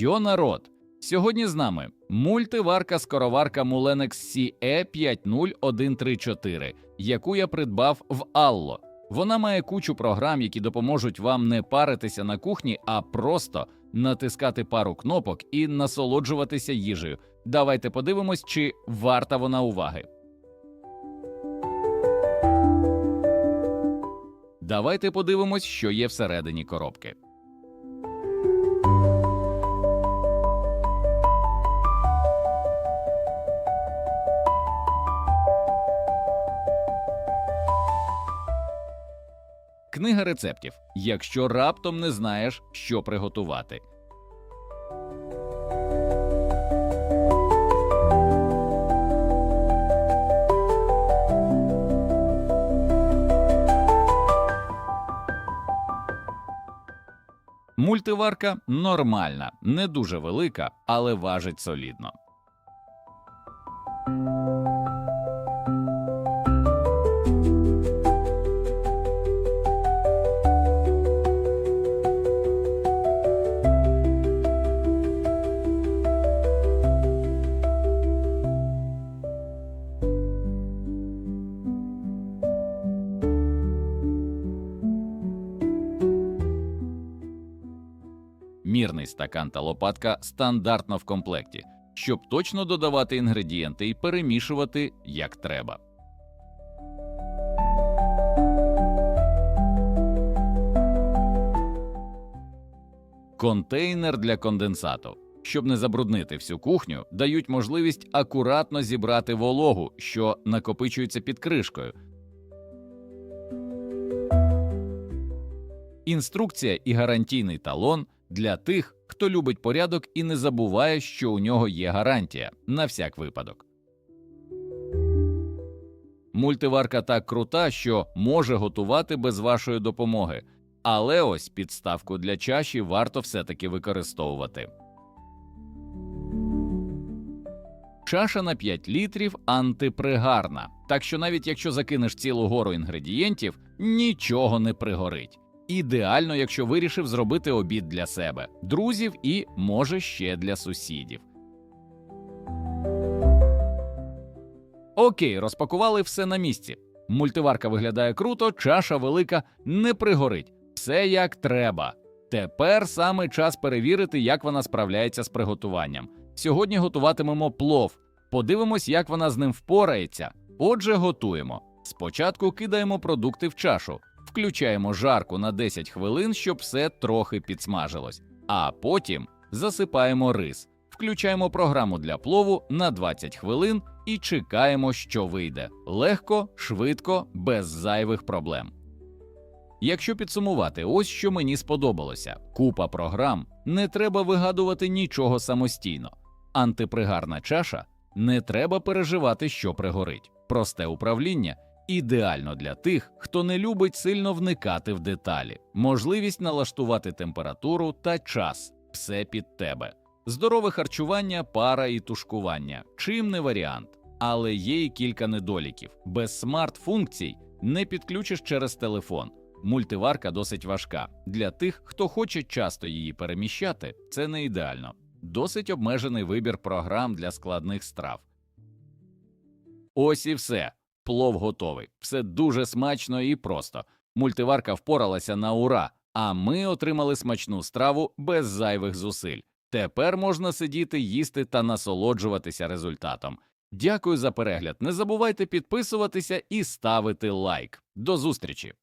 Йо народ! Сьогодні з нами мультиварка скороварка Mulenex CE 50134, яку я придбав в Алло. Вона має кучу програм, які допоможуть вам не паритися на кухні, а просто натискати пару кнопок і насолоджуватися їжею. Давайте подивимось, чи варта вона уваги. Давайте подивимось, що є всередині коробки. Книга рецептів, якщо раптом не знаєш, що приготувати. Мультиварка нормальна, не дуже велика, але важить солідно. Мірний стакан та лопатка стандартно в комплекті, щоб точно додавати інгредієнти і перемішувати як треба. Контейнер для конденсату. Щоб не забруднити всю кухню, дають можливість акуратно зібрати вологу, що накопичується під кришкою. Інструкція і гарантійний талон для тих, хто любить порядок і не забуває, що у нього є гарантія на всяк випадок. Мультиварка так крута, що може готувати без вашої допомоги, але ось підставку для чаші варто все-таки використовувати. Чаша на 5 літрів антипригарна, так що навіть якщо закинеш цілу гору інгредієнтів, нічого не пригорить. Ідеально, якщо вирішив зробити обід для себе, друзів і, може, ще для сусідів. Окей, розпакували все на місці. Мультиварка виглядає круто, чаша велика, не пригорить. Все як треба. Тепер саме час перевірити, як вона справляється з приготуванням. Сьогодні готуватимемо плов. Подивимось, як вона з ним впорається. Отже, готуємо. Спочатку кидаємо продукти в чашу, включаємо жарку на 10 хвилин, щоб все трохи підсмажилось, а потім засипаємо рис, включаємо програму для плову на 20 хвилин і чекаємо, що вийде. Легко, швидко, без зайвих проблем. Якщо підсумувати, ось що мені сподобалося: купа програм, не треба вигадувати нічого самостійно. Антипригарна чаша. Не треба переживати, що пригорить. Просте управління ідеально для тих, хто не любить сильно вникати в деталі, можливість налаштувати температуру та час все під тебе. Здорове харчування, пара і тушкування чим не варіант, але є і кілька недоліків. Без смарт-функцій не підключиш через телефон. Мультиварка досить важка. Для тих, хто хоче часто її переміщати, це не ідеально. Досить обмежений вибір програм для складних страв. Ось і все. Плов готовий. Все дуже смачно і просто. Мультиварка впоралася на ура, а ми отримали смачну страву без зайвих зусиль. Тепер можна сидіти, їсти та насолоджуватися результатом. Дякую за перегляд. Не забувайте підписуватися і ставити лайк. До зустрічі!